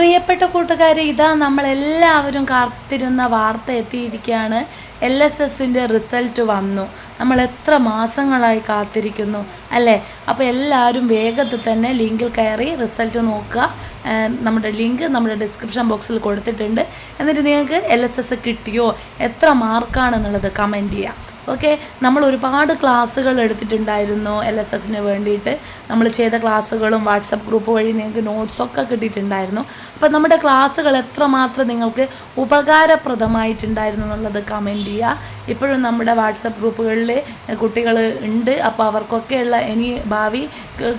പ്രിയപ്പെട്ട കൂട്ടുകാരെ ഇതാ നമ്മൾ എല്ലാവരും കാത്തിരുന്ന വാർത്ത എത്തിയിരിക്കുകയാണ്. എൽ എസ് എസിന്റെ റിസൾട്ട് വന്നു. നമ്മൾ എത്ര മാസങ്ങളായി കാത്തിരിക്കുന്നു അല്ലേ? അപ്പോൾ എല്ലാവരും വേഗത്തിൽ തന്നെ ലിങ്കിൽ കയറി റിസൾട്ട് നോക്കുക. നമ്മുടെ ലിങ്ക് നമ്മുടെ ഡിസ്ക്രിപ്ഷൻ ബോക്സിൽ കൊടുത്തിട്ടുണ്ട്. എന്നിട്ട് നിങ്ങൾക്ക് എൽ എസ് എസ് കിട്ടിയോ? എത്ര മാർക്കാണെന്നുള്ളത് കമന്റ് ചെയ്യാം. ഓക്കെ? നമ്മൾ ഒരുപാട് ക്ലാസ്സുകൾ എടുത്തിട്ടുണ്ടായിരുന്നു എൽ എസ് എസിന് വേണ്ടിയിട്ട്. നമ്മൾ ചെയ്ത ക്ലാസ്സുകളും വാട്സപ്പ് ഗ്രൂപ്പ് വഴി നിങ്ങൾക്ക് നോട്ട്സൊക്കെ കിട്ടിയിട്ടുണ്ടായിരുന്നു. അപ്പം നമ്മുടെ ക്ലാസ്സുകൾ എത്രമാത്രം നിങ്ങൾക്ക് ഉപകാരപ്രദമായിട്ടുണ്ടായിരുന്നു എന്നുള്ളത് കമന്റ് ചെയ്യുക ഇപ്പോഴും നമ്മുടെ വാട്സപ്പ് ഗ്രൂപ്പുകളിൽ കുട്ടികൾ ഉണ്ട്. അപ്പോൾ അവർക്കൊക്കെയുള്ള ഇനി ഭാവി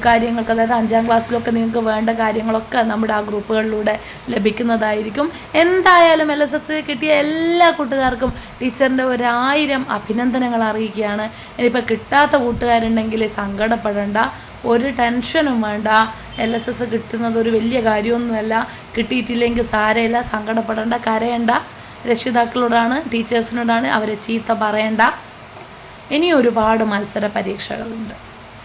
കാര്യങ്ങൾക്ക് അതായത് അഞ്ചാം ക്ലാസ്സിലൊക്കെ നിങ്ങൾക്ക് വേണ്ട കാര്യങ്ങളൊക്കെ നമ്മുടെ ആ ഗ്രൂപ്പുകളിലൂടെ ലഭിക്കുന്നതായിരിക്കും. എന്തായാലും എൽ എസ് എസ് കിട്ടിയ എല്ലാ കൂട്ടുകാർക്കും ടീച്ചറിന്റെ ഒരായിരം അഭിനന്ദനങ്ങൾ അറിയിക്കുകയാണ്. ഇനിയിപ്പോൾ കിട്ടാത്ത കൂട്ടുകാരുണ്ടെങ്കിൽ സങ്കടപ്പെടേണ്ട ഒരു ടെൻഷനും വേണ്ട. എൽ എസ് എസ് കിട്ടുന്നത് ഒരു വലിയ കാര്യമൊന്നുമല്ല. കിട്ടിയിട്ടില്ലെങ്കിൽ സാരമില്ല സങ്കടപ്പെടേണ്ട കരയേണ്ട. രക്ഷിതാക്കളോടാണ് ടീച്ചേഴ്സിനോടാണ് അവരെ ചീത്ത പറയേണ്ട. ഇനി ഒരുപാട് മത്സര പരീക്ഷകളുണ്ട്.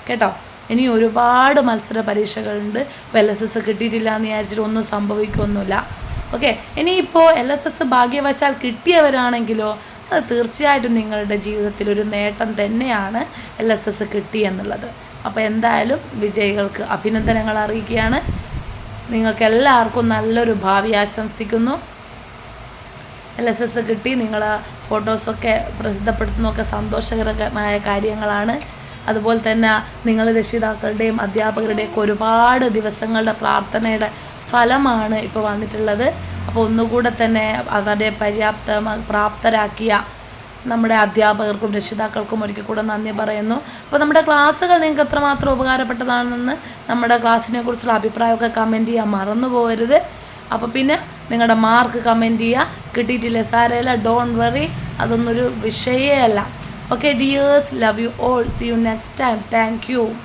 കേട്ടോ? ഇനി ഒരുപാട് മത്സര പരീക്ഷകളുണ്ട്. ഇപ്പോൾ എൽ എസ് എസ് കിട്ടിയിട്ടില്ല എന്ന് വിചാരിച്ചിട്ട് ഒന്നും സംഭവിക്കൊന്നുമില്ല. ഓക്കെ ഇനിയിപ്പോൾ എൽ എസ് എസ് ഭാഗ്യവശാൽ കിട്ടിയവരാണെങ്കിലോ അത് തീർച്ചയായിട്ടും നിങ്ങളുടെ ജീവിതത്തിൽ ഒരു നേട്ടം തന്നെയാണ് എൽ എസ് എസ് കിട്ടി എന്നുള്ളത്. അപ്പോൾ എന്തായാലും വിജയികൾക്ക് അഭിനന്ദനങ്ങൾ അറിയിക്കുകയാണ്. നിങ്ങൾക്ക് എല്ലാവർക്കും നല്ലൊരു ഭാവി ആശംസിക്കുന്നു. എൽ എസ് എസ് കിട്ടി നിങ്ങൾ ഫോട്ടോസൊക്കെ പ്രസിദ്ധപ്പെടുത്തുന്നതൊക്കെ സന്തോഷകരമായ കാര്യങ്ങളാണ്. അതുപോലെ തന്നെ നിങ്ങൾ രക്ഷിതാക്കളുടെയും അധ്യാപകരുടെയും ഒക്കെ ഒരുപാട് ദിവസങ്ങളുടെ പ്രാർത്ഥനയുടെ ഫലമാണ് ഇപ്പോൾ വന്നിട്ടുള്ളത്. അപ്പോൾ ഒന്നുകൂടെ തന്നെ അവരെ പര്യാപ്ത പ്രാപ്തരാക്കിയ നമ്മുടെ അധ്യാപകർക്കും രക്ഷിതാക്കൾക്കും ഒരിക്കൽ കൂടെ നന്ദി പറയുന്നു. അപ്പോൾ നമ്മുടെ ക്ലാസ്സുകൾ നിങ്ങൾക്ക് എത്രമാത്രം ഉപകാരപ്പെട്ടതാണെന്ന് നമ്മുടെ ക്ലാസ്സിനെ കുറിച്ചുള്ള അഭിപ്രായമൊക്കെ കമന്റ് ചെയ്യാൻ മറന്നു പോകരുത്. അപ്പോൾ പിന്നെ നിങ്ങളുടെ മാർക്ക് കമന്റ് ചെയ്യുക. കിട്ടിയിട്ടില്ല സാരമില്ല ഡോണ്ട് വറി. അതൊന്നൊരു വിഷയമേ അല്ല. Okay, dears, love you all. See you next time. Thank you.